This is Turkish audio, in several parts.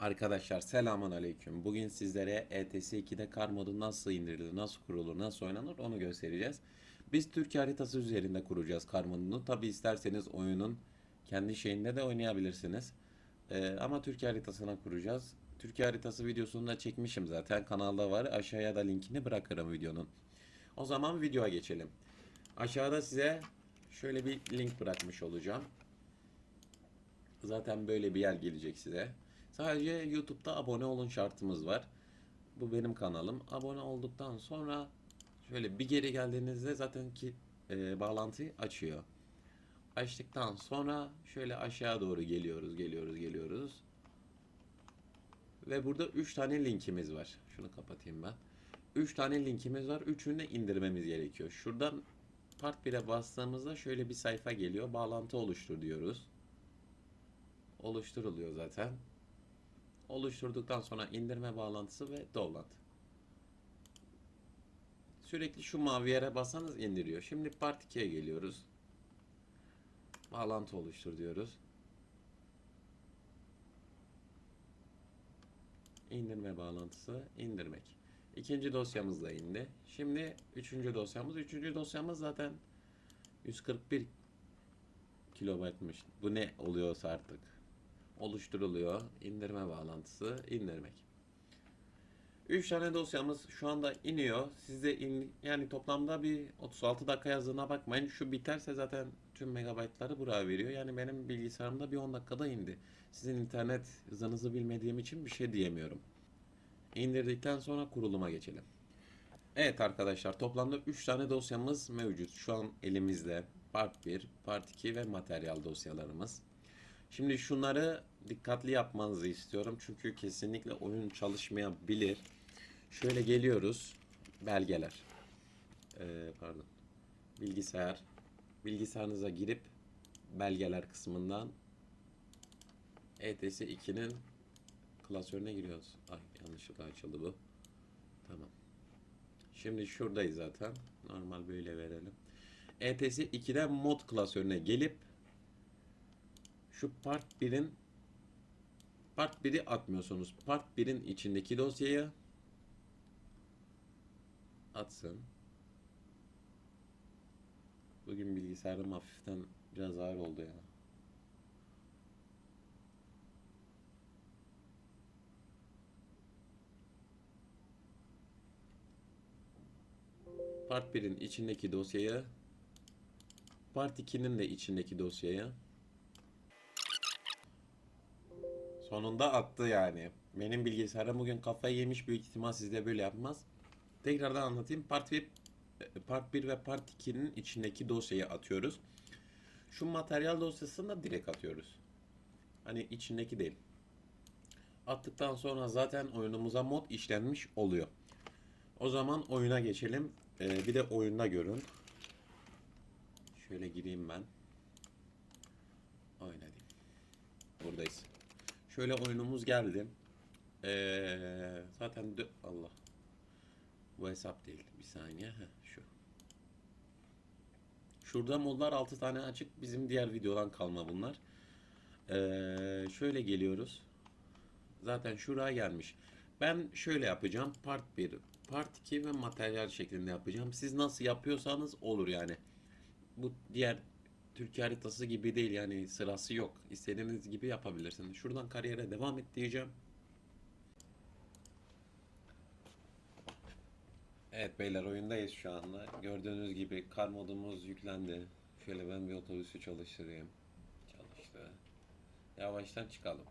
Arkadaşlar selamun aleyküm. Bugün sizlere ETS 2'de kar modu nasıl indirilir, nasıl kurulur, nasıl oynanır onu göstereceğiz. Biz Türkiye haritası üzerinde kuracağız kar modunu. Tabi isterseniz oyunun kendi şeyinde de oynayabilirsiniz. Ee, ama Türkiye haritasına kuracağız. Türkiye haritası videosunu da çekmişim zaten. Kanalda var. Aşağıya da linkini bırakırım videonun. O zaman videoya geçelim. Aşağıda size şöyle bir link bırakmış olacağım. Zaten böyle bir yer gelecek size. Sadece YouTube'da abone olun şartımız var. Bu benim kanalım. Abone olduktan sonra şöyle bir geri geldiğinizde zaten ki e, bağlantıyı açıyor. Açtıktan sonra şöyle aşağı doğru geliyoruz, geliyoruz, geliyoruz. Ve burada 3 tane linkimiz var. Şunu kapatayım ben. 3 tane linkimiz var. Üçünü de indirmemiz gerekiyor. Şuradan part 1'e bastığımızda şöyle bir sayfa geliyor. Bağlantı oluştur diyoruz. Oluşturuluyor zaten. Oluşturduktan sonra indirme bağlantısı ve download. Sürekli şu mavi yere bassanız indiriyor. Şimdi part 2'ye geliyoruz. Bağlantı oluştur diyoruz. İndirme bağlantısı indirmek. İkinci dosyamız da indi. Şimdi üçüncü dosyamız. Üçüncü dosyamız zaten 141 kilobaytmış. Bu ne oluyorsa artık. Oluşturuluyor. İndirme bağlantısı indirmek. 3 tane dosyamız şu anda iniyor. Sizde in, yani toplamda bir 36 dakika yazdığına bakmayın. Şu biterse zaten tüm megabaytları buraya veriyor. Yani benim bilgisayarımda bir 10 dakikada indi. Sizin internet hızınızı bilmediğim için bir şey diyemiyorum. İndirdikten sonra kuruluma geçelim. Evet arkadaşlar toplamda 3 tane dosyamız mevcut. Şu an elimizde part 1, part 2 ve materyal dosyalarımız. Şimdi şunları dikkatli yapmanızı istiyorum. Çünkü kesinlikle oyun çalışmayabilir. Şöyle geliyoruz. Belgeler. Ee, pardon. Bilgisayar. Bilgisayarınıza girip belgeler kısmından ETS 2'nin klasörüne giriyoruz. Ay yanlışlıkla açıldı bu. Tamam. Şimdi şuradayız zaten. Normal böyle verelim. ETS 2'den mod klasörüne gelip şu part 1'in part 1'i atmıyorsunuz. Part 1'in içindeki dosyayı atsın. Bugün bilgisayarım hafiften biraz ağır oldu ya. Part 1'in içindeki dosyayı Part 2'nin de içindeki dosyayı Sonunda attı yani. Benim bilgisayarım bugün kafayı yemiş büyük ihtimal sizde böyle yapmaz. Tekrardan anlatayım. Part 1, part 1 ve part 2'nin içindeki dosyayı atıyoruz. Şu materyal dosyasını da direkt atıyoruz. Hani içindeki değil. Attıktan sonra zaten oyunumuza mod işlenmiş oluyor. O zaman oyuna geçelim. Ee, bir de oyunda görün. Şöyle gireyim ben. Oyna. Buradayız. Şöyle oyunumuz geldi. Ee, zaten dö- Allah. Bu hesap değil. Bir saniye. Heh, şu. Şurada modlar 6 tane açık. Bizim diğer videodan kalma bunlar. Ee, şöyle geliyoruz. Zaten şuraya gelmiş. Ben şöyle yapacağım. Part 1, Part 2 ve materyal şeklinde yapacağım. Siz nasıl yapıyorsanız olur yani. Bu diğer Türkiye haritası gibi değil yani sırası yok. İstediğiniz gibi yapabilirsiniz. Şuradan kariyere devam et diyeceğim. Evet beyler oyundayız şu anda. Gördüğünüz gibi kar modumuz yüklendi. Şöyle ben bir otobüsü çalıştırayım. Çalıştı. Yavaştan çıkalım.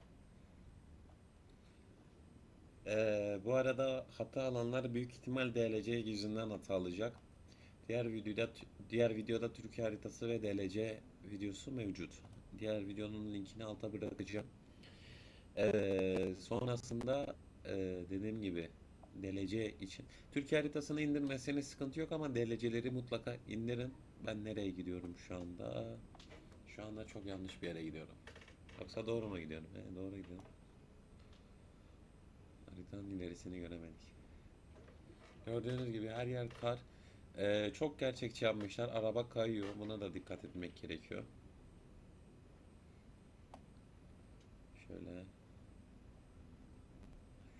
Ee, bu arada hata alanlar büyük ihtimal DLC yüzünden hata alacak. Diğer videoda diğer videoda Türkiye haritası ve DLC videosu mevcut. Diğer videonun linkini alta bırakacağım. Ee, sonrasında e, dediğim gibi DLC için Türkiye haritasını indirmesine sıkıntı yok ama DLC'leri mutlaka indirin. Ben nereye gidiyorum şu anda? Şu anda çok yanlış bir yere gidiyorum. Yoksa doğru mu gidiyorum? He, doğru gidiyorum. Haritanın ilerisini göremedik. Gördüğünüz gibi her yer kar. Ee, çok gerçekçi yapmışlar. Araba kayıyor. Buna da dikkat etmek gerekiyor. Şöyle.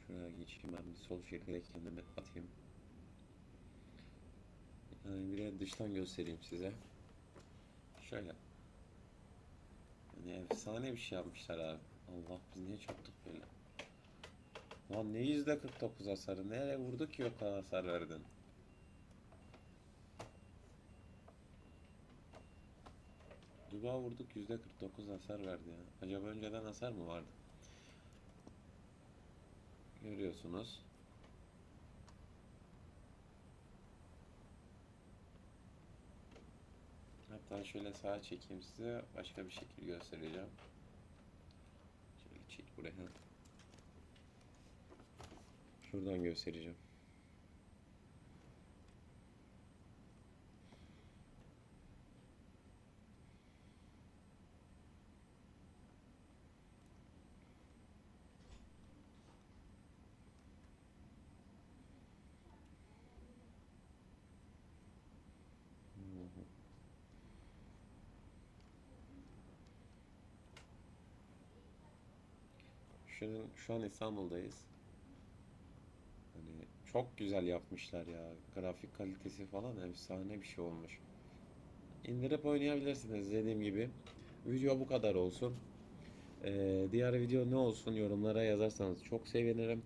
Şuraya geçeyim ben bir sol şekilde kendimi atayım. Yani bir de dıştan göstereyim size. Şöyle. Yani efsane bir şey yapmışlar abi. Allah biz niye çarptık böyle? Lan ne yüzde 49 hasarı? Nereye vurduk ki o kadar hasar verdin? Duba vurduk yüzde 49 hasar verdi ya. Acaba önceden hasar mı vardı? Görüyorsunuz. Hatta şöyle sağa çekeyim size. Başka bir şekil göstereceğim. Şöyle çek buraya. Şuradan göstereceğim. Şu, şu an İstanbul'dayız. Hani çok güzel yapmışlar ya. Grafik kalitesi falan efsane bir şey olmuş. İndirip oynayabilirsiniz dediğim gibi. Video bu kadar olsun. Ee, diğer video ne olsun yorumlara yazarsanız çok sevinirim.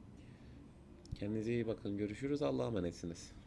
Kendinize iyi bakın. Görüşürüz. Allah'a emanetsiniz.